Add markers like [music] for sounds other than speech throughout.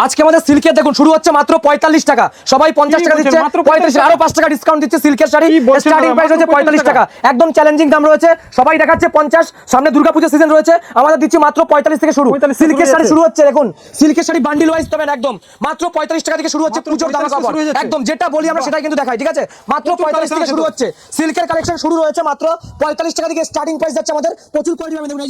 আজকে আমাদের সিল্কের দেখুন শুরু হচ্ছে মাত্র পঁয়তাল্লিশ টাকা। সবাই পঞ্চাশ টাকা দিচ্ছে 45 আরও পাঁচ টাকা ডিসকাউন্ট দিচ্ছে সিল্কের শাড়ি। স্টার্টিং প্রাইস হচ্ছে পঁয়তাল্লিশ টাকা। একদম চ্যালেঞ্জিং দাম রয়েছে। সবাই দেখাচ্ছে পঞ্চাশ। সামনে দুর্গাপুজো সিজন রয়েছে। আমাদের দিচ্ছি মাত্র পঁয়তাল্লিশ থেকে শুরু। সিল্কের শাড়ি শুরু হচ্ছে দেখুন। সিল্কের শাড়ি বান্ডিল ওয়াইজ পাবেন একদম। মাত্র পঁয়তাল্লিশ টাকা থেকে শুরু হচ্ছে পুজোর দাম 45 থেকে শুরু যাচ্ছে। একদম যেটা বলি আমরা সেটাই কিন্তু দেখাই ঠিক আছে? মাত্র পঁয়তাল্লিশ থেকে শুরু হচ্ছে। সিল্কের কালেকশন শুরু রয়েছে মাত্র পঁয়তাল্লিশ টাকা থেকে স্টার্টিং প্রাইস যাচ্ছে আমাদের। প্রচুর পাবেন দেখুন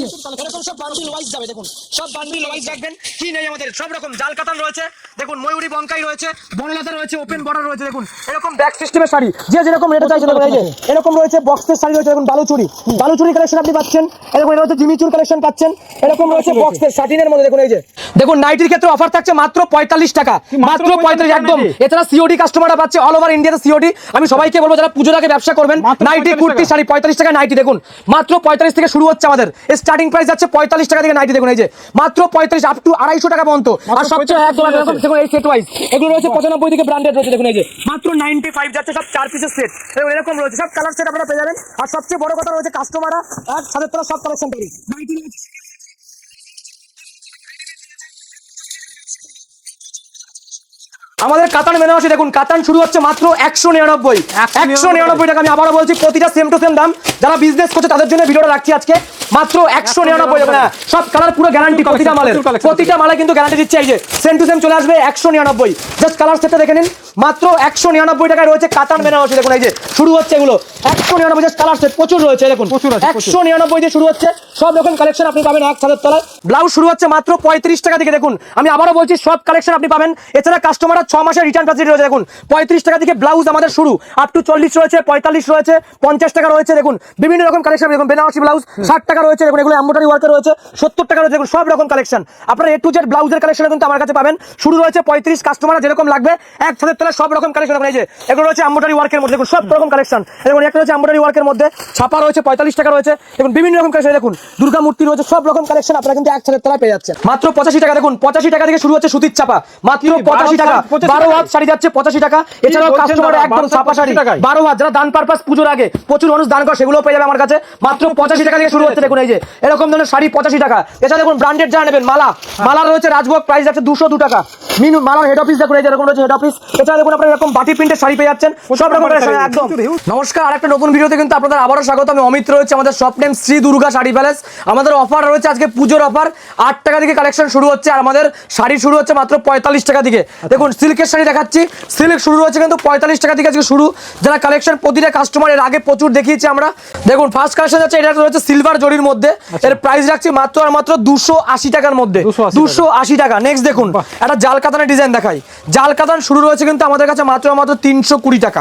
এরকম সব বান্ডিল ওয়াইজ যাবে দেখুন। সব বান্ডিল ওয়াইজ রাখবেন কি নেই আমাদের? সব রকম জাল কাতান রয়েছে দেখুন ময়ূরী বঙ্কাই রয়েছে বনলতা রয়েছে ওপেন বর্ডার রয়েছে দেখুন। এরকম ব্যাক সিস্টেমের শাড়ি যে যেরকম রেটে চাইছে দেখুন এই যে এরকম রয়েছে বক্সের শাড়ি রয়েছে দেখুন বালুচুরি। বালুচুরি কালেকশন আপনি পাচ্ছেন এরকম এটা হচ্ছে জিমিচুর কালেকশন পাচ্ছেন এরকম রয়েছে বক্সের শাটিনের মধ্যে দেখুন এই যে। দেখুন নাইটির ক্ষেত্রে অফার থাকছে মাত্র পঁয়তাল্লিশ টাকা মাত্র পঁয়তাল্লিশ 45 একদম। এছাড়া সিওডি কাস্টমাররা পাচ্ছে অল ওভার ইন্ডিয়াতে সিওডি আমি সবাইকে বলব যারা পুজোর আগে ব্যবসা করবেন নাইটি 45 কুর্তি শাড়ি পঁয়তাল্লিশ টাকা নাইটি দেখুন। মাত্র পঁয়তাল্লিশ থেকে শুরু হচ্ছে আমাদের। স্টার্টিং প্রাইস যাচ্ছে পঁয়তাল্লিশ টাকা থেকে নাইটি দেখুন এই যে। মাত্র পঁয়তাল্লিশ আপ টু আড়াইশো টাকা পর্যন্ত। আর সবচেয়ে 45 একদম একদম দেখুন এই সেট ওয়াইজ এগুলো রয়েছে পঁচানব্বই থেকে ব্র্যান্ডেড রয়েছে দেখুন এই যে। মাত্র নাইনটি ফাইভ যাচ্ছে সব চার পিসের সেট এরকম রয়েছে সব কালার সেট আপনারা পেয়ে যাবেন। আর সবচেয়ে বড় কথা রয়েছে কাস্টমাররা এক সাথে তোরা সব কালেকশন পাবে আমাদের কাতান বেনারসি দেখুন কাতান শুরু হচ্ছে মাত্র একশো নিরানব্বই। একশো নিরানব্বই। টাকা আমি আবারও বলছি প্রতিটা সেম টু সেম দাম। যারা বিজনেস করছে তাদের জন্য ভিডিওটা রাখছি আজকে। মাত্র একশো নিরানব্বই টাকা হ্যাঁ, সব কালার পুরো গ্যারান্টি প্রতিটা মালের। প্রতিটা মালে কিন্তু গ্যারান্টি দিচ্ছে এই যে সেম টু সেম চলে আসবে একশো নিরানব্বই। জাস্ট কালার সেটটা দেখে নিন। মাত্র একশো নিরানব্বই টাকায় রয়েছে কাতান বেনারসি দেখুন এই যে শুরু হচ্ছে এগুলো। একশো নিরানব্বই জাস্ট কালার সেট প্রচুর রয়েছে দেখুন। প্রচুর আছে, একশো নিরানব্বই দিয়ে শুরু হচ্ছে। সব রকম কালেকশন আপনি পাবেন এক ছাদের তলায়। ব্লাউজ শুরু হচ্ছে মাত্র পঁয়ত্রিশ টাকা থেকে দেখুন। আমি আবারও বলছি সব কালেকশন আপনি পাবেন। এছাড়া কাস্টমাররা ছ মাসের রিটার্ন ফ্যাসিলিটি রয়েছে। দেখুন পঁয়ত্রিশ টাকা থেকে ব্লাউজ আমাদের শুরু আপ টু চল্লিশ রয়েছে পঁয়তাল্লিশ রয়েছে পঞ্চাশ টাকা রয়েছে। দেখুন বিভিন্ন রকম কালেকশন দেখুন বেনারসি ব্লাউজ ষাট টাকা রয়েছে। দেখুন এগুলো এম্বোটারি ওয়ার্কে রয়েছে সত্তর টাকা রয়েছে। দেখুন সব রকম কালেকশন আপনারা এ টু জেড ব্লাউজের কালেকশন কিন্তু আমার কাছে পাবেন। শুরু রয়েছে পঁয়ত্রিশ কাস্টমার যেরকম লাগবে এক ছাদের তলায় সব রকম কালেকশন এই যে এগুলো রয়েছে এম্বোটারি ওয়ার্কের মধ্যে। দেখুন সব রকম কালেকশন দেখুন একটা রয়েছে এম্বোটারি ওয়ার্কের মধ্যে ছাপা রয়েছে পঁয়তাল্লিশ টাকা রয়েছে। দেখুন বিভিন্ন রকম কালেকশন দেখুন দুর্গা মূর্তি রয়েছে সব রকম কালেকশন আপনারা কিন্তু এক ছাদের তলায় পেয়ে যাচ্ছেন। মাত্র পঁচাশি টাকা দেখুন পঁচাশি টাকা থেকে শুরু হচ্ছে সুতির চাপা মাত্র পঁচাশি টাকা। 85 বারো? হাত শাড়ি যাচ্ছে পঁচাশি টাকা। এছাড়াও কাস্টমার একদম 12 ছাপা শাড়ি? বারো হাত যারা দান পারপাস পুজোর আগে প্রচুর মানুষ দান করে সেগুলো পেয়ে যাবে আমার কাছে। মাত্র পঁচাশি টাকা থেকে শুরু হচ্ছে দেখুন এই যে। এরকম ধরনের শাড়ি পঁচাশি টাকা। এছাড়া দেখুন ব্র্যান্ডেড যারা নেবেন মালা। মালা রয়েছে রাজভোগ প্রাইস আছে দুশো দু টাকা। মিনু মালার হেড অফিস দেখুন এই রয়েছে হেড অফিস এছাড়া দেখুন আপনার এরকম বাটি প্রিন্টের শাড়ি পেয়ে যাচ্ছেন। সব রকমের একদম। নমস্কার আরেকটা নতুন ভিডিওতে কিন্তু আপনাদের আবারও স্বাগত। আমি অমিত রয়েছে আমাদের shop name Shri Durga sari palace আমাদের অফার রয়েছে আজকে পুজোর অফার আট টাকা থেকে কালেকশন শুরু হচ্ছে আর আমাদের শাড়ি শুরু হচ্ছে মাত্র পঁয়তাল্লিশ টাকা থেকে দেখুন সিল্কের শাড়ি দেখাচ্ছি। সিল্ক শুরু হচ্ছে কিন্তু পঁয়তাল্লিশ টাকা থেকে আজকে শুরু। যারা কালেকশন প্রতিটা কাস্টমার এর আগে প্রচুর দেখিয়েছি আমরা। দেখুন ফার্স্ট কালেকশন যাচ্ছে এটা রয়েছে সিলভার জরির মধ্যে। এর প্রাইস রাখছি মাত্র আর মাত্র দুশো আশি টাকার মধ্যে। দুশো আশি টাকা। নেক্সট দেখুন একটা জাল কাতানের ডিজাইন দেখাই। জাল কাতান শুরু রয়েছে কিন্তু আমাদের কাছে মাত্র মাত্র তিনশো কুড়ি টাকা।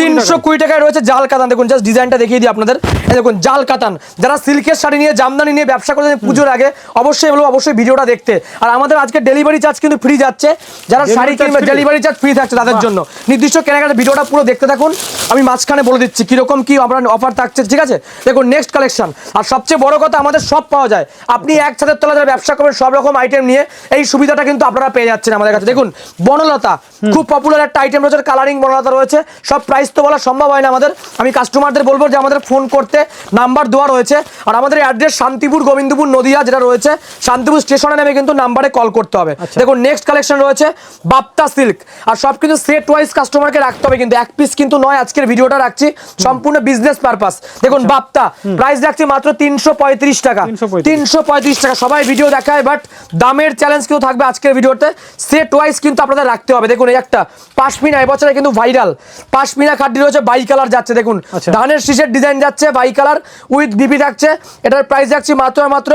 তিনশো কুড়ি টাকায় রয়েছে জাল কাতান দেখুন জাস্ট ডিজাইনটা দেখিয়ে দিই আপনাদের। দেখুন জাল কাতান যারা সিল্কের শাড়ি নিয়ে জামদানি নিয়ে ব্যবসা করতে পুজোর আগে অবশ্যই বলব অবশ্যই ভিডিওটা দেখতে। আর আমাদের আজকে ডেলিভারি চার্জ কিন্তু ফ্রি যাচ্ছে। যারা শাড়ি? ডেলিভারি চার্জ ফ্রি থাকছে তাদের জন্য। নির্দিষ্ট কেনাকাটা ভিডিওটা পুরো দেখতে থাকুন। আমি মাঝখানে বলে দিচ্ছি কীরকম কি আপনার অফার থাকছে ঠিক আছে? দেখুন নেক্সট কালেকশন আর সবচেয়ে বড় কথা আমাদের সব পাওয়া যায়। আপনি এক ছাদের তলা যারা ব্যবসা করবেন সব রকম আইটেম নিয়ে এই সুবিধাটা কিন্তু আপনারা পেয়ে যাচ্ছেন আমাদের কাছে। দেখুন বনলতা খুব পপুলার একটা আইটেম রয়েছে কালারিং বনলতা রয়েছে। সব প্রাইস তো বলা সম্ভব হয় না আমাদের। আমি কাস্টমারদের বলব যে আমাদের ফোন করতে নাম্বার দেওয়া রয়েছে। আর আমাদের অ্যাড্রেস শান্তিপুর গোবিন্দপুর নদিয়া যেটা রয়েছে শান্তিপুর স্টেশনে নেমে কিন্তু নাম্বারে কল করতে হবে। দেখুন নেক্সট কালেকশন রয়েছে বাপ্তা সিল্ক। আর সব কিন্তু সেট ওয়াইজ কাস্টমারকে রাখতে হবে কিন্তু এক পিস কিন্তু নয় আজকের ভিডিওটা রাখছি সম্পূর্ণ বিজনেস পারপাস দেখুন বাপ্তা প্রাইস রাখছি মাত্র তিনশো পঁয়ত্রিশ টাকা। 335 তিনশো টাকা সবাই ভিডিও দেখায় বাট দামের চ্যালেঞ্জ কিন্তু থাকবে আজকের ভিডিওতে। সেট ওয়াইজ কিন্তু আপনাদের রাখতে হবে। দেখুন এই একটা পাশমিনা এবছরে কিন্তু ভাইরাল পাশমিনা খাড্ডি রয়েছে বাই কালার যাচ্ছে দেখুন। আচ্ছা। ধানের শীষের ডিজাইন যাচ্ছে বাই কালার উইথ বিপি থাকছে। এটার প্রাইস রাখছি মাত্র মাত্র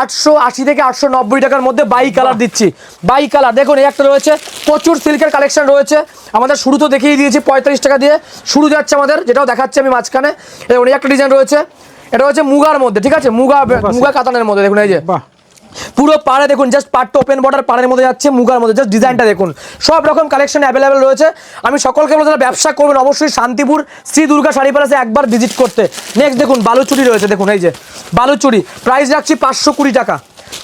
আটশো আশি থেকে আটশো নব্বই টাকার মধ্যে বাই কালার দিচ্ছি। বাই কালার দেখুন এই একটা রয়েছে প্রচুর সিল্কের কালেকশন রয়েছে। আমাদের শুরু তো দেখিয়ে দিয়েছি পঁয়তাল্লিশ টাকা দিয়ে শুরু যাচ্ছে আমাদের যেটাও দেখাচ্ছি আমি মাঝখানে। এই একটা ডিজাইন রয়েছে এটা হচ্ছে মুগার মধ্যে ঠিক আছে? মুগা মুগা কাতানের মধ্যে দেখুন এই যে। পুরো পাড়ে দেখুন জাস্ট পাড়টা ওপেন বর্ডার পাড়ের মধ্যে যাচ্ছে মুগার মধ্যে জাস্ট ডিজাইনটা দেখুন। সব রকম কালেকশন অ্যাভেলেবেল রয়েছে। আমি সকলকে বলব যারা ব্যবসা করবেন অবশ্যই শান্তিপুর শ্রী দুর্গা শাড়ি প্যালেসে একবার ভিজিট করতে। নেক্সট দেখুন বালুচুরি রয়েছে দেখুন এই যে। বালুচুরি প্রাইস রাখছি পাঁচশো কুড়ি টাকা।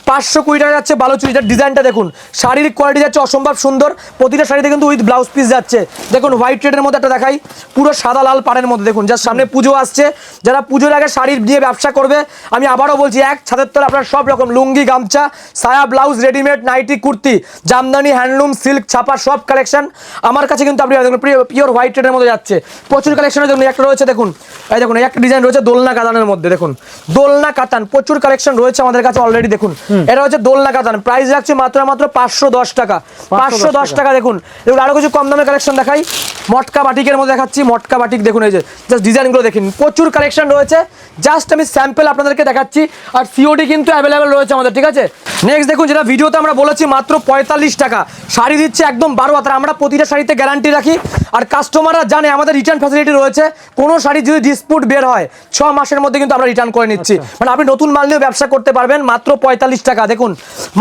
পাঁচশো কুড়ি টাকা যাচ্ছে বালুচুরিটার ডিজাইনটা দেখুন। শাড়ির কোয়ালিটি যাচ্ছে অসম্ভব সুন্দর। প্রতিটা শাড়িতে কিন্তু উইথ ব্লাউজ পিস যাচ্ছে। দেখুন হোয়াইট রেডের মধ্যে একটা দেখাই। পুরো সাদা লাল পাড়ের মধ্যে। দেখুন যার সামনে পুজো আসছে। যারা পুজোর আগে শাড়ির দিয়ে ব্যবসা করবে, আমি আবারও বলছি, এক ছাদের তলা আপনার সব রকম লুঙ্গি, গামছা, সায়া blouse readymade nightie kurti, Jamdani handloom silk ছাপা, সব কালেকশন আমার কাছে কিন্তু আপনি দেখুন পিওর হোয়াইট রেডের মধ্যে যাচ্ছে। প্রচুর কালেকশনের জন্য একটা রয়েছে, দেখুন। এই দেখুন একটা ডিজাইন রয়েছে দোলনা কাতানের মধ্যে দেখুন। দোলনা কাতান প্রচুর কালেকশন রয়েছে আমাদের কাছে অলরেডি দেখুন। এটা হচ্ছে দোলনা কাতান প্রাইস রাখছি মাত্র মাত্র পাঁচশো দশ টাকা। পাঁচশো দশ টাকা। দেখুন। দেখুন আরও কিছু কম দামের কালেকশন দেখাই। মটকা বাটিকের মধ্যে দেখাচ্ছি মটকা বাটিক দেখুন এই যে জাস্ট ডিজাইনগুলো দেখুন প্রচুর কালেকশন রয়েছে। জাস্ট আমি স্যাম্পেল আপনাদেরকে দেখাচ্ছি আর সিওডি কিন্তু অ্যাভেলেবেল রয়েছে আমাদের ঠিক আছে? নেক্সট দেখুন যেটা ভিডিওতে আমরা বলেছি মাত্র পঁয়তাল্লিশ টাকা। শাড়ি দিচ্ছে একদম বারো হাজার আমরা প্রতিটা শাড়িতে গ্যারান্টি রাখি। আর কাস্টমাররা জানে আমাদের রিটার্ন ফ্যাসিলিটি রয়েছে। কোনো শাড়ি যদি ডিসপুট বের হয় ছ মাসের মধ্যে কিন্তু আমরা রিটার্ন করে নিচ্ছি। মানে আপনি নতুন মাল নিয়েও ব্যবসা করতে পারবেন মাত্র পঁয়তাল্লিশ টাকা। দেখুন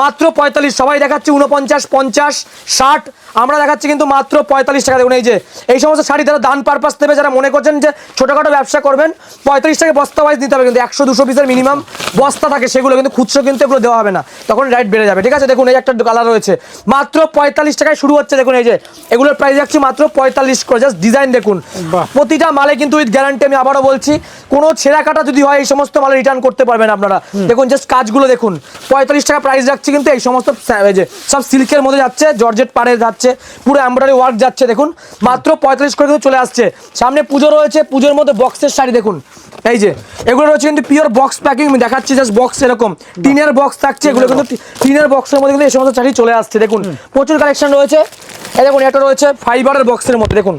মাত্র পঁয়তাল্লিশ সবাই দেখাচ্ছে উনপঞ্চাশ পঞ্চাশ ষাট আমরা দেখাচ্ছি কিন্তু মাত্র পঁয়তাল্লিশ টাকা। দেখুন এই যে এই সমস্ত শাড়ি যারা দান পারপাস দেবে যারা মনে করছেন যে ছোটোখাটো ব্যবসা করবেন পঁয়তাল্লিশ টাকা বস্তা ওয়াইজ দিতে হবে কিন্তু একশো দুশো পিসের মিনিমাম বস্তা থাকে সেগুলো কিন্তু খুচরো কিন্তু এগুলো দেওয়া হবে না। তখন রাইট বেড়ে যাবে। ঠিক আছে দেখুন এই একটা কালার রয়েছে। মাত্র পঁয়তাল্লিশ টাকায় শুরু হচ্ছে দেখুন এই যে এগুলোর প্রাইস রাখছি মাত্র পঁয়তাল্লিশ করে। জাস্ট ডিজাইন দেখুন। প্রতিটা মালে কিন্তু উইথ গ্যারান্টি আমি আবারও বলছি কোনো ছেঁড়া কাটা যদি হয় এই সমস্ত মালে রিটার্ন করতে পারবেন আপনারা। দেখুন জাস্ট কাজগুলো দেখুন। পঁয়তাল্লিশ টাকা প্রাইস রাখছি কিন্তু এই সমস্ত যে সব সিল্কের মধ্যে যাচ্ছে জর্জেট পাড়ে যাচ্ছে পুরো এমব্রয়ডারি ওয়ার্ক যাচ্ছে, দেখুন। মাত্র পঁয়তাল্লিশ করে কিন্তু চলে আসছে। সামনে পুজো রয়েছে, পুজোর মধ্যে বক্সের শাড়ি, দেখুন। এই যে, এগুলো রয়েছে কিন্তু পিওর বক্স প্যাকিং আমি দেখাচ্ছি জাস্ট বক্স এরকম। টিনের বক্স থাকছে, এগুলো কিন্তু টিনের বক্সের মধ্যে কিন্তু এই সমস্ত শাড়ি চলে আসছে, দেখুন। প্রচুর কালেকশন রয়েছে। এই দেখুন, এটা রয়েছে ফাইবারের বক্সের মধ্যে, দেখুন।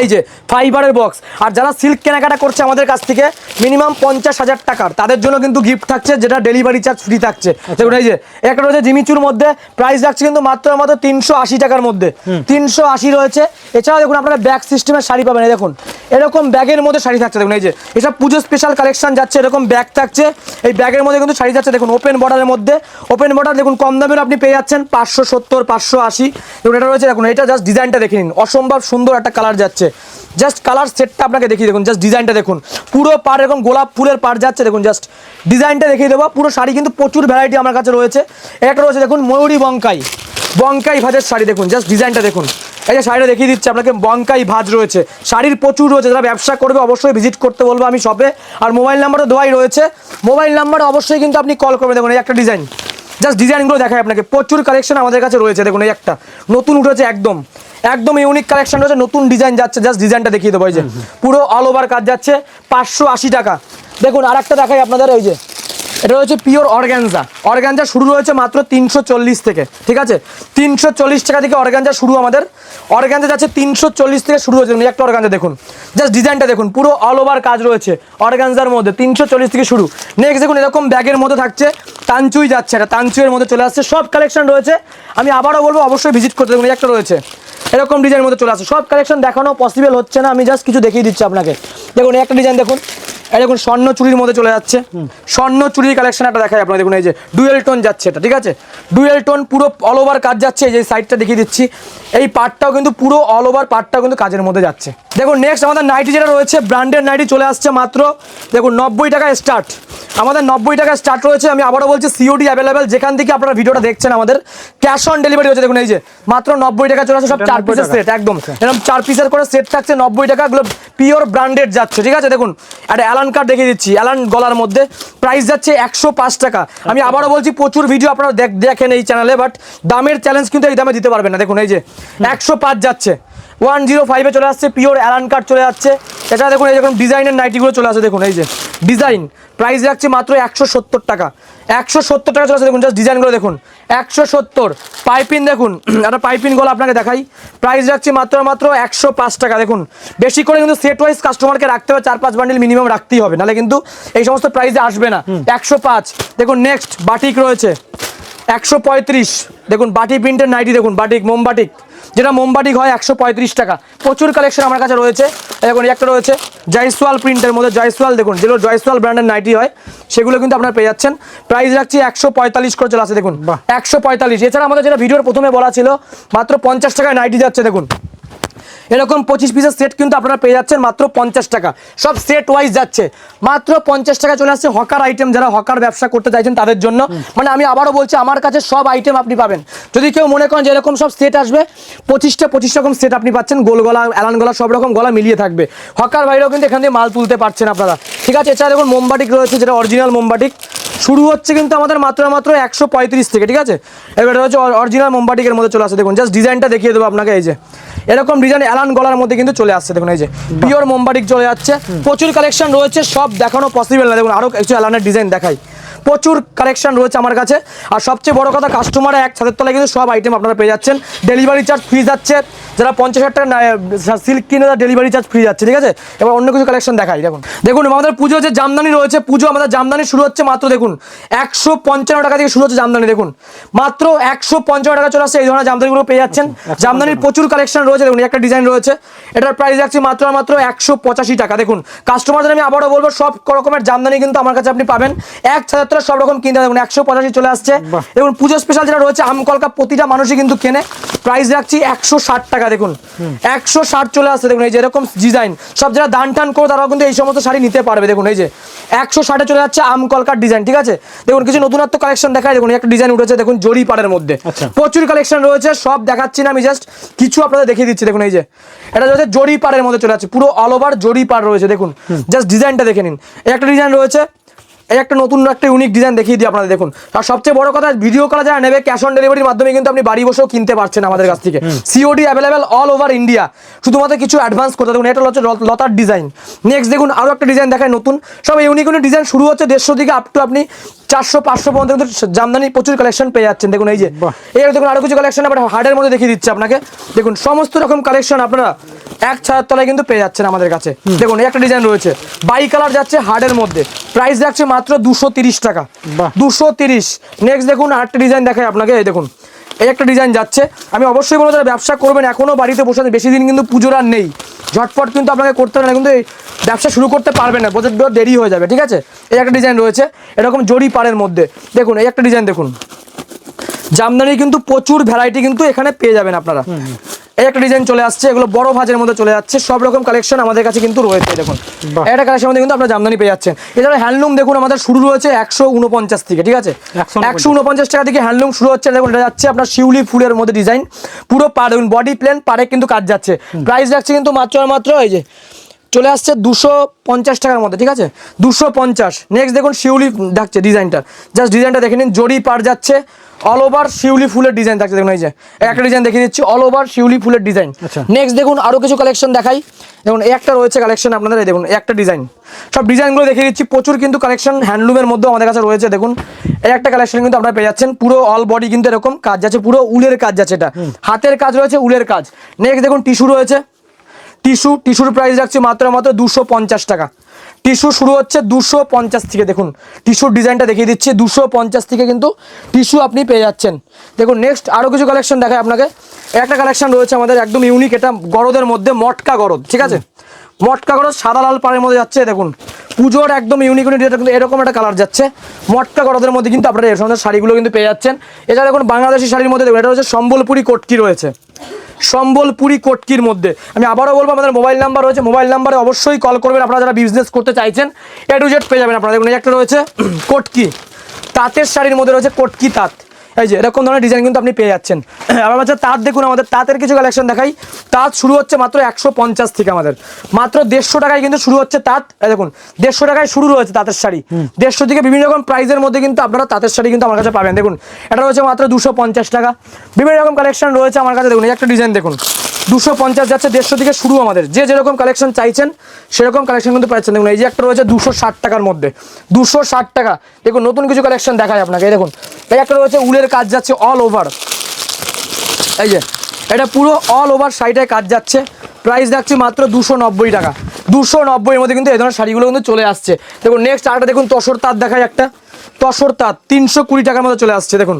এই যে ফাইবারের বক্স আর যারা সিল্ক কেনাকাটা করছে আমাদের কাছ থেকে মিনিমাম পঞ্চাশ হাজার টাকার। তাদের জন্য কিন্তু গিফট থাকছে যেটা ডেলিভারি চার্জ ফ্রি থাকছে। দেখুন এই যে একটা রয়েছে জিমিচুর মধ্যে প্রাইস রাখছে কিন্তু মাত্র মাত্র তিনশো আশি টাকার মধ্যে। তিনশো আশি রয়েছে। এছাড়াও দেখুন আপনারা ব্যাগ সিস্টেমের শাড়ি পাবেন এই দেখুন। এরকম ব্যাগের মধ্যে শাড়ি থাকছে দেখুন এই যে। এসব পুজো স্পেশাল কালেকশন যাচ্ছে এরকম ব্যাগ থাকছে। এই ব্যাগের মধ্যে কিন্তু শাড়ি যাচ্ছে দেখুন ওপেন বর্ডারের মধ্যে। ওপেন বর্ডার দেখুন কম দামের আপনি পেয়ে যাচ্ছেন পাঁচশো সত্তর পাঁচশো আশি। দেখুন এটা রয়েছে দেখুন এটা জাস্ট ডিজাইনটা দেখে নিন। অসম্ভব সুন্দর একটা কালার যাচ্ছে। জাস্ট কালার সেটটা আপনাকে দেখিয়ে দেখুন জাস্ট ডিজাইনটা দেখুন। পুরো পার এরকম গোলাপ ফুলের পার যাচ্ছে, দেখুন জাস্ট ডিজাইনটা দেখিয়ে দেবো। পুরো শাড়ি কিন্তু প্রচুর ভ্যারাইটি আমার কাছে রয়েছে। একটা রয়েছে দেখুন ময়ূরী বঙ্কাই। বঙ্কাই ভাজের শাড়ি দেখুন জাস্ট ডিজাইনটা দেখুন। এই যে শাড়িটা দেখিয়ে দিচ্ছে, আপনাকে বঙ্কাই ভাজ রয়েছে। শাড়ির প্রচুর রয়েছে, যারা ব্যবসা করবে অবশ্যই ভিজিট করতে বলব আমি শপে আর মোবাইল নাম্বারও দেওয়াই রয়েছে। মোবাইল নাম্বার অবশ্যই কিন্তু আপনি কল করবেন, দেখুন এই একটা ডিজাইন জাস্ট ডিজাইনগুলো দেখায় আপনাকে। প্রচুর কালেকশন আমাদের কাছে রয়েছে, দেখুন এই একটা। নতুন উঠেছে একদম। একদম ইউনিক কালেকশন রয়েছে, নতুন ডিজাইন যাচ্ছে জাস্ট ডিজাইনটা দেখিয়ে দেবো, এই যে। পুরো অল ওভার কাজ যাচ্ছে, পাঁচশো আশি টাকা। দেখুন আর একটা দেখাই আপনাদের, এই যে। এটা রয়েছে পিওর অর্গ্যানজা অর্গ্যানজা শুরু রয়েছে মাত্র তিনশো চল্লিশ থেকে, ঠিক আছে? তিনশো চল্লিশ টাকা থেকে অর্গ্যানজা শুরু আমাদের। অর্গ্যানজা যাচ্ছে তিনশো চল্লিশ থেকে শুরু হয়েছে একটা অর্গ্যানজা দেখুন। জাস্ট ডিজাইনটা দেখুন, পুরো অল ওভার কাজ রয়েছে অর্গ্যানজার মধ্যে, তিনশো চল্লিশ থেকে শুরু। নেক্সট দেখুন, এরকম ব্যাগের মধ্যে থাকছে, তানচুই যাচ্ছে, এটা তানচুয়ের মধ্যে চলে আসছে, সব কালেকশন রয়েছে। আমি আবারও বলব, অবশ্যই ভিজিট করতে দেখুন একটা রয়েছে। এরকম ডিজাইনের মধ্যে চলে আসে। সব কালেকশন দেখানো পসিবল হচ্ছে না, আমি জাস্ট কিছু দেখিয়ে দিচ্ছি আপনাকে। দেখুন, একটা ডিজাইন দেখুন। এই দেখুন স্বর্ণ চুরির মধ্যে চলে যাচ্ছে। স্বর্ণ চুরির কালেকশন একটা দেখাই আপনার দেখুন এই যে ডুয়েল টোন যাচ্ছে এটা ঠিক আছে? ডুয়েল টোন পুরো অল ওভার কাজ যাচ্ছে এই যে সাইডটা দেখিয়ে দিচ্ছি। এই পার্টটাও কিন্তু পুরো অল ওভার পার্টটাও কিন্তু কাজের মধ্যে যাচ্ছে। দেখুন নেক্সট আমাদের নাইটি যেটা রয়েছে ব্র্যান্ডের নাইটি চলে আসছে মাত্র দেখুন নব্বই টাকা স্টার্ট আমাদের নব্বই টাকা স্টার্ট রয়েছে আমি আবারও বলছি সিওডি অ্যাভেলেবেল যেখান থেকে আপনারা ভিডিওটা দেখছেন আমাদের ক্যাশ অন ডেলিভারি হচ্ছে দেখুন এই যে মাত্র নব্বই টাকা চলে আসছে সব চার 90 পিসের সেট একদম। এরকম চার পিসের করে সেট থাকছে নব্বই টাকা এগুলো পিওর ব্র্যান্ডেড যাচ্ছে ঠিক আছে? দেখুন একটা অ্যালান কার্ড দেখিয়ে দিচ্ছি। অ্যালান গলার মধ্যে। প্রাইস যাচ্ছে একশো পাঁচ টাকা। আমি আবারও বলছি প্রচুর ভিডিও আপনারা দেখ- দেখেন এই চ্যানেলে বাট দামের চ্যালেঞ্জ কিন্তু এই দামে দিতে পারবেন না। দেখুন এই যে একশো পাঁচ যাচ্ছে। ওয়ান জিরো ফাইভে চলে আসছে পিওর অ্যালান কার্ড চলে যাচ্ছে এটা দেখুন এই দেখুন ডিজাইনের নাইটিগুলো চলে আসছে দেখুন এই যে ডিজাইন প্রাইস রাখছে মাত্র একশো সত্তর টাকা। একশো সত্তর টাকা চলে আসছে দেখুন জাস্ট ডিজাইনগুলো দেখুন। একশো সত্তর। পাইপিন দেখুন [clears throat] একটা পাইপিন গোল আপনাকে দেখাই। প্রাইস রাখছি মাত্র মাত্র একশো পাঁচ টাকা। দেখুন বেশি করে কিন্তু সেট ওয়াইজ কাস্টমারকে রাখতে হবে চার পাঁচ বান্ডিল মিনিমাম রাখতেই হবে। নাহলে কিন্তু এই সমস্ত প্রাইসে আসবে না। একশো পাঁচ। দেখুন নেক্সট বাটিক রয়েছে। একশো পঁয়ত্রিশ। দেখুন বাটি প্রিন্টের নাইটি দেখুন বাটিক মোমবাটিক যেটা মোমবাটি হয় একশো পঁয়ত্রিশ টাকা। প্রচুর কালেকশন আমার কাছে রয়েছে। দেখুন একটা রয়েছে জয়সওয়াল প্রিন্টের মধ্যে। জয়সওয়াল দেখুন যেগুলো জয়সওয়াল ব্র্যান্ডের নাইটি হয় সেগুলো কিন্তু আপনারা পেয়ে যাচ্ছেন। প্রাইস রাখছি একশো পঁয়তাল্লিশ করে চলে আসে দেখুন। একশো পঁয়তাল্লিশ। এছাড়া আমাদের যেটা ভিডিওর প্রথমে বলা ছিল মাত্র পঞ্চাশ টাকায় নাইটি যাচ্ছে দেখুন। এরকম পঁচিশ পিসের সেট কিন্তু আপনারা পেয়ে যাচ্ছেন মাত্র পঞ্চাশ টাকা। সব সেট ওয়াইজ যাচ্ছে। মাত্র পঞ্চাশ টাকা চলে আসছে হকার আইটেম যারা হকার ব্যবসা করতে চাইছেন তাদের জন্য। মানে আমি আবারও বলছি, আমার কাছে সব আইটেম আপনি পাবেন। যদি কেউ মনে করেন যে এরকম সব সেট আসবে, পঁচিশটা পঁচিশ রকম সেট আপনি পাচ্ছেন। গোল গলা অ্যালান গলা, সব রকম গলা মিলিয়ে থাকবে। হকার বাইরেও কিন্তু এখান থেকে মাল তুলতে পারছেন আপনারা। ঠিক আছে, এছাড়া দেখুন মোমবাটিক রয়েছে, যেটা অরিজিনাল মোমবাটিক। শুরু হচ্ছে কিন্তু আমাদের মাত্র মাত্র একশো পঁয়ত্রিশ থেকে, ঠিক আছে? এবার হচ্ছে অরিজিনাল মোমবাটিকের মধ্যে চলে আসে। দেখুন জাস্ট ডিজাইনটা দেখিয়ে দেবো আপনাকে, এই যে। এরকম ডিজাইন অ্যালান গলার মধ্যে কিন্তু চলে আসছে, দেখুন, এই যে। পিওর মোমবাটিক চলে যাচ্ছে। প্রচুর কালেকশন রয়েছে, সব দেখানো পসিবল না। দেখুন আরও কিছু অ্যালানের ডিজাইন দেখাই। প্রচুর কালেকশন রয়েছে আমার কাছে। আর সবচেয়ে বড় কথা কাস্টমার এক ছাদের তলায় কিন্তু সব আইটেম আপনারা পেয়ে যাচ্ছেন। ডেলিভারি চার্জ ফ্রি যাচ্ছে। যারা পঞ্চাশ হাজার টাকা সিল্ক কিনে তারা ডেলিভারি চার্জ ফ্রি যাচ্ছে ঠিক আছে? এবার অন্য কিছু কালেকশন দেখাই দেখুন। দেখুন আমাদের পুজো যে জামদানি রয়েছে পুজো আমাদের জামদানি শুরু হচ্ছে মাত্র দেখুন একশো পঞ্চান্ন টাকা থেকে শুরু হচ্ছে জামদানি দেখুন। মাত্র একশো পঞ্চান্ন টাকা চলে আসছে এই ধরনের জামদানিগুলো পেয়ে যাচ্ছেন। জামদানির প্রচুর কালেকশন রয়েছে দেখুন একটা ডিজাইন রয়েছে। এটার প্রাইস রাখছি মাত্র মাত্র একশো পঁচাশি টাকা। দেখুন কাস্টমারদের আমি আবারও বলব সব রকমের জামদানি কিন্তু আমার কাছে আপনি পাবেন। এক ছাদের তলা সব রকম কিনতে দেখুন একশো পঁচাশি চলে আসছে। দেখুন পুজো স্পেশাল যেটা রয়েছে আমকলকা প্রতিটা মানুষই কিন্তু কেনে। প্রাইস রাখছি একশো ষাট টাকা দেখুন। একশো ষাট চলে আসছে দেখুন এই যে এরকম ডিজাইন সব যারা দান টান করে তারাও কিন্তু এই সমস্ত শাড়ি নিতে পারবে। দেখুন এই যে একশো ষাটে চলে যাচ্ছে আমকলকার ডিজাইন ঠিক আছে? দেখুন কিছু নতুনত্ব কালেকশন দেখায় দেখুন একটা ডিজাইন উঠেছে দেখুন জরি পাড়ের মধ্যে। আচ্ছা। প্রচুর কালেকশন রয়েছে সব দেখাচ্ছি না আমি জাস্ট কিছু আপনাদের দেখিয়ে দিচ্ছি দেখুন এই যে। এটা রয়েছে জরি পাড়ের মধ্যে চলে যাচ্ছে পুরো অল ওভার জরি পাড় রয়েছে দেখুন। জাস্ট ডিজাইনটা দেখে নিন। এই একটা ডিজাইন রয়েছে এই একটা নতুন একটা ইউনিক ডিজাইন দেখিয়ে দিই আপনাদের দেখুন। আর সবচেয়ে বড় কথা ভিডিও করা যারা নেবে ক্যাশ অন ডেলিভারির মাধ্যমে কিন্তু আপনি বাড়ি বসেও কিনতে পারছেন আমাদের কাছ থেকে। COD available all over India শুধুমাত্র কিছু অ্যাডভান্স করতে দেখুন এটা হচ্ছে লতার ডিজাইন নেক্সট দেখুন আরও একটা ডিজাইন দেখায় নতুন। সব ইউনিক ইউনিক ডিজাইন শুরু হচ্ছে দেড়শো থেকে আপ টু আপনি চারশো পাঁচশো পর্যন্ত কিন্তু জামদানি প্রচুর কালেকশন পেয়ে যাচ্ছেন। দেখুন এই যে। এই দেখুন আরও কিছু কালেকশন আপনার হার্ডের মধ্যে দেখিয়ে দিচ্ছে আপনাকে। দেখুন সমস্ত রকম কালেকশন আপনারা এক ছায়ার তলায় কিন্তু পেয়ে যাচ্ছেন আমাদের কাছে। দেখুন এই একটা ডিজাইন রয়েছে। বাই কালার যাচ্ছে হার্ডের মধ্যে। প্রাইস যাচ্ছে মাত্র দুশো তিরিশ টাকা। দুশো তিরিশ। নেক্সট দেখুন আরেকটা ডিজাইন দেখায় আপনাকে এই দেখুন। এই একটা ডিজাইন যাচ্ছে। আমি অবশ্যই বলব যারা ব্যবসা করবেন এখনও বাড়িতে বসে বেশি দিন কিন্তু পুজোর আর নেই। ঝটপট কিন্তু আপনাকে করতে হবে না কিন্তু এই ব্যবসা শুরু করতে পারবেন না প্রচুর দেরি হয়ে যাবে ঠিক আছে? এই একটা ডিজাইন রয়েছে এরকম জরি পাড়ের মধ্যে। দেখুন এই একটা ডিজাইন দেখুন। জামদানির কিন্তু প্রচুর ভ্যারাইটি কিন্তু এখানে পেয়ে যাবেন আপনারা। এই একটা ডিজাইন চলে আসছে এগুলো বড় ভাজের মধ্যে চলে যাচ্ছে সব রকম কালেকশন আমাদের কাছে কিন্তু রয়েছে দেখুন। একটা কালেকশন মধ্যে কিন্তু আপনারা জামদানি পেয়ে যাচ্ছেন। এছাড়া হ্যান্ডলুম দেখুন আমাদের শুরু রয়েছে একশো উনপঞ্চাশ থেকে ঠিক আছে? একশো উনপঞ্চাশ। টাকা থেকে হ্যান্ডলুম শুরু হচ্ছে দেখুন এটা যাচ্ছে আপনার শিউলি ফুলের মধ্যে ডিজাইন পুরো পা দেখুন বডি প্লেন পারে কিন্তু কাজ যাচ্ছে। প্রাইস যাচ্ছে কিন্তু মাত্র আর মাত্র এই যে চলে আসছে দুশো পঞ্চাশ টাকার মধ্যে ঠিক আছে? দুশো পঞ্চাশ। নেক্সট দেখুন শিউলি থাকছে ডিজাইনটা। জাস্ট ডিজাইনটা দেখে নিন জরি পার যাচ্ছে অল ওভার শিউলি ফুলের ডিজাইন থাকছে। দেখুন এই যে একটা ডিজাইন দেখে দিচ্ছি অল ওভার শিউলি ফুলের ডিজাইন আচ্ছা। নেক্সট দেখুন আরও কিছু কালেকশন দেখাই। দেখুন একটা রয়েছে কালেকশন আপনাদের এই দেখুন একটা ডিজাইন সব ডিজাইনগুলো দেখে দিচ্ছি প্রচুর কিন্তু কালেকশন হ্যান্ডলুমের মধ্যেও আমাদের কাছে রয়েছে দেখুন। এই একটা কালেকশন কিন্তু আপনারা পেয়ে যাচ্ছেন পুরো অল বডি কিন্তু এরকম কাজ যাচ্ছে পুরো উলের কাজ যাচ্ছে এটা। হাতের কাজ রয়েছে উলের কাজ। নেক্সট দেখুন টিস্যু রয়েছে টিস্যু, টিস্যুর প্রাইস রাখছে মাত্র মাত্র দুশো পঞ্চাশ টাকা। টিস্যু শুরু হচ্ছে দুশো পঞ্চাশ থেকে। দেখুন, টিস্যুর ডিজাইনটা দেখিয়ে দিচ্ছি। দুশো পঞ্চাশ থেকে কিন্তু টিস্যু আপনি পেয়ে যাচ্ছেন। দেখুন নেক্সট আরও কিছু কালেকশন দেখায় আপনাকে। একটা কালেকশন রয়েছে আমাদের একদম ইউনিক এটা গরদের মধ্যে মটকা গরদ, ঠিক আছে? মটকা গরদ সাদা লাল পাড়ের মধ্যে যাচ্ছে, দেখুন। পুজোর একদম ইউনিক ইউনিক কিন্তু এরকম একটা কালার যাচ্ছে। মটকা গরদের মধ্যে কিন্তু আপনারা এর সঙ্গে শাড়িগুলো কিন্তু পেয়ে যাচ্ছেন। এছাড়া দেখুন, বাংলাদেশি শাড়ির মধ্যে দেখুন, এটা হচ্ছে সম্বলপুরি কটকি রয়েছে। সম্বলপুরি কোটকির মধ্যে। আমি আবারও বলব, আমাদের মোবাইল নাম্বার রয়েছে। মোবাইল নাম্বারে অবশ্যই কল করবেন। আপনারা যারা বিজনেস করতে চাইছেন এ টু জেড পেয়ে যাবেন। আপনারা দেখুন একটা রয়েছে কোটকি। তাঁতের শাড়ির মধ্যে রয়েছে কোটকি তাঁত। এই যে এরকম ধরনের ডিজাইন কিন্তু আপনি পেয়ে যাচ্ছেন। [clears throat] আবার হচ্ছে তাঁত দেখুন আমাদের তাঁতের কিছু কালেকশন দেখাই। তাঁত শুরু হচ্ছে মাত্র একশো পঞ্চাশ থেকে আমাদের। মাত্র দেড়শো টাকায় কিন্তু শুরু হচ্ছে তাঁত। দেখুন দেড়শো টাকায় শুরু রয়েছে তাঁতের শাড়ি। দেড়শো থেকে বিভিন্ন রকম প্রাইজের মধ্যে কিন্তু আপনারা তাঁতের শাড়ি কিন্তু আমার কাছে পাবেন। দেখুন এটা রয়েছে মাত্র দুশো পঞ্চাশ টাকা। বিভিন্ন রকম কালেকশন রয়েছে আমার কাছে। দেখুন এই একটা ডিজাইন দেখুন। দুশো পঞ্চাশ যাচ্ছে, দেড়শো থেকে শুরু আমাদের। যে যেরকম কালেকশন চাইছেন, সেরকম কালেকশন কিন্তু পাচ্ছেন। দেখুন, এই যে একটা রয়েছে দুশো ষাট টাকার মধ্যে। দুশো ষাট টাকা। দেখুন, নতুন কিছু কালেকশন দেখায় আপনাকে, এই দেখুন। এই একটা রয়েছে, উলের কাজ যাচ্ছে অল ওভার এই যে, এটা পুরো অল ওভার শাড়িটায় কাজ যাচ্ছে। প্রাইস যাচ্ছে মাত্র দুশো নব্বই টাকা। দুশো নব্বইয়ের মধ্যে কিন্তু এই ধরনের শাড়িগুলো কিন্তু চলে আসছে। দেখুন নেক্সট আরেকটা দেখুন, তসর তার দেখায় একটা। তসর তাঁত, তিনশো কুড়ি টাকার মধ্যে চলে আসছে, দেখুন।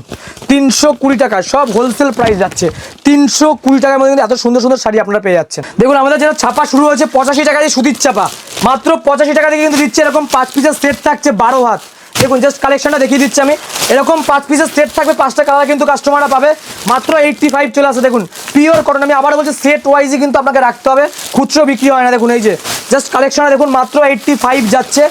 তিনশো কুড়ি টাকা সব হোলসেল প্রাইস যাচ্ছে। তিনশো কুড়ি টাকার মধ্যে কিন্তু এত সুন্দর সুন্দর শাড়ি আপনারা পেয়ে যাচ্ছেন। দেখুন, আমাদের যেটা ছাপা শুরু হয়েছে পঁচাশি টাকা দিয়ে সুতির ছাপা। মাত্র পঁচাশি টাকা দিয়ে কিন্তু দিচ্ছে এরকম পাঁচ পিসের সেট থাকছে বারো হাত। দেখুন জাস্ট কালেকশনটা দেখিয়ে দিচ্ছি আমি। এরকম পাঁচ পিসের সেট থাকবে, পাঁচটা কালার কিন্তু কাস্টমাররা পাবে। মাত্র এইটটি ফাইভ চলে আসে, দেখুন পিওর কটন আমি আবার বলছি সেট ওয়াইজই কিন্তু আপনাকে রাখতে হবে। খুচরো বিক্রি হয় না, দেখুন, এই যে জাস্ট কালেকশনে দেখুন, মাত্র এইটটি ফাইভ যাচ্ছে।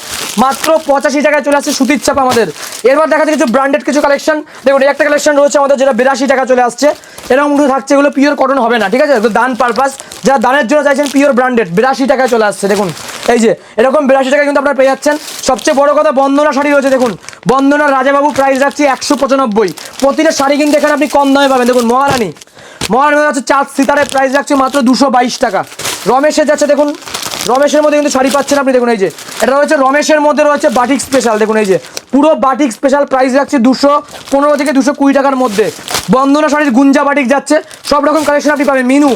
মাত্র পঁচাশি টাকায় চলে আসছে সুতির চাপ আমাদের। এরপর দেখা যাচ্ছে কিছু ব্র্যান্ডেড কিছু কালেকশন দেখুন একটা কালেকশন রয়েছে আমাদের, যেটা বিরাশি টাকা চলে আসছে। এরকম কিন্তু থাকছে, এগুলো পিওর কটন হবে না, ঠিক আছে? দান পারপাস যারা দানের জন্য চাইছেন পিওর ব্র্যান্ডেড বিরাশি টাকায় চলে আসছে, দেখুন। এই যে, এরকম বিরাশি টাকায় কিন্তু আপনারা পেয়ে যাচ্ছেন। সবচেয়ে বড় কথা, বন্দনা শাড়ি রয়েছে, দেখুন। বন্দনা রাজাবাবু প্রাইস রাখছি একশো পঁচানব্বই। প্রতিটা শাড়ি কিন্তু এখানে আপনি কম দামে পাবেন। দেখুন, মহারানী। মহারানী হচ্ছে চাঁদ সিতারের প্রাইস রাখছি মাত্র দুশো বাইশ টাকা। রমেশের যাচ্ছে, দেখুন। রমেশের মধ্যে কিন্তু শাড়ি পাচ্ছেন আপনি, দেখুন, এই যে। এটা রয়েছে, রমেশের মধ্যে রয়েছে বাটিক স্পেশাল দেখুন, এই যে। পুরো বাটিক স্পেশাল প্রাইস রাখছে দুশো পনেরো থেকে দুশো কুড়ি টাকার মধ্যে। বন্দনা শাড়ির গুঞ্জা বাটিক যাচ্ছে। সব রকম কালেকশন আপনি পাবেন। মিনু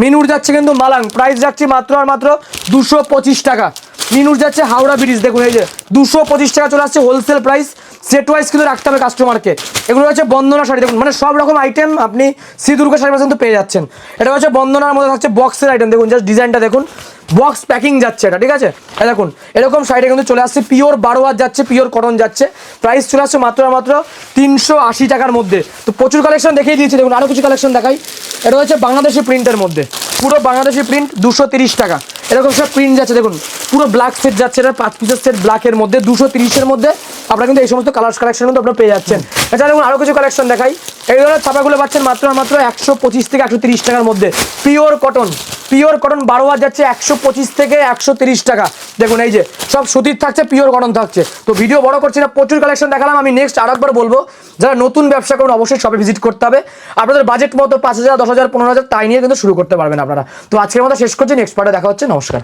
মিনুর যাচ্ছে কিন্তু মালাং। প্রাইস যাচ্ছে মাত্র আর মাত্র দুশো পঁচিশ টাকা। মিনুর যাচ্ছে হাওড়া ব্রিজ। দেখুন, এই যে দুশো পঁচিশ টাকা চলে আসছে হোলসেল প্রাইস সেট ওয়াইজ কিন্তু রাখতে হবে কাস্টমারকে এগুলো হচ্ছে বন্দনা শাড়ি। দেখুন মানে সব রকম আইটেম আপনি শ্রী শাড়ি পর্যন্ত পেয়ে যাচ্ছেন। এটা হচ্ছে বন্দনার মধ্যে থাকছে বক্সের আইটেম দেখুন জাস্ট ডিজাইনটা দেখুন। বক্স প্যাকিং যাচ্ছে এটা, ঠিক আছে? দেখুন, এরকম সাইডে কিন্তু চলে আসছে পিওর বারো হাত যাচ্ছে পিওর কটন যাচ্ছে। প্রাইস চলে আসছে মাত্র মাত্র তিনশো আশি টাকার মধ্যে। তো প্রচুর কালেকশন দেখেই দিয়েছি, দেখুন আরও কিছু কালেকশন দেখাই। এটা হচ্ছে বাংলাদেশি প্রিন্টের মধ্যে। পুরো বাংলাদেশি প্রিন্ট দুশো তিরিশ টাকা। এরকম সব প্রিন্ট যাচ্ছে, দেখুন, পুরো ব্ল্যাক সেট যাচ্ছে এটা পাঁচ পিসের সেট ব্ল্যাকের মধ্যে, দুশো তিরিশের মধ্যে। আপনারা কিন্তু এই সমস্ত কালার কালেকশন কিন্তু আপনারা পেয়ে যাচ্ছেন। এছাড়া দেখুন আরও কিছু কালেকশন দেখাই। এই ধরনের ছাপাগুলো পাচ্ছেন মাত্র মাত্র একশো পঁচিশ থেকে একশো তিরিশ টাকার মধ্যে। পিওর কটন পিওর কটন বারো হাজার যাচ্ছে একশো পঁচিশ থেকে একশো তিরিশ টাকা। দেখুন এই যে, সব সুতির থাকছে পিওর কটন থাকছে। তো ভিডিও বড় করছি না, প্রচুর কালেকশন দেখালাম। আমি নেক্সট আর একবার বলব, যারা নতুন ব্যবসা করুন, অবশ্যই শপে ভিজিট করতে হবে। আপনাদের বাজেট মতো পাঁচ হাজার, দশ হাজার, পনেরো হাজার, তাই নিয়ে কিন্তু শুরু করতে পারবেন আপনারা। তো আজকের মতো শেষ করছি নেক্সট পার্টে দেখা হচ্ছে, নমস্কার।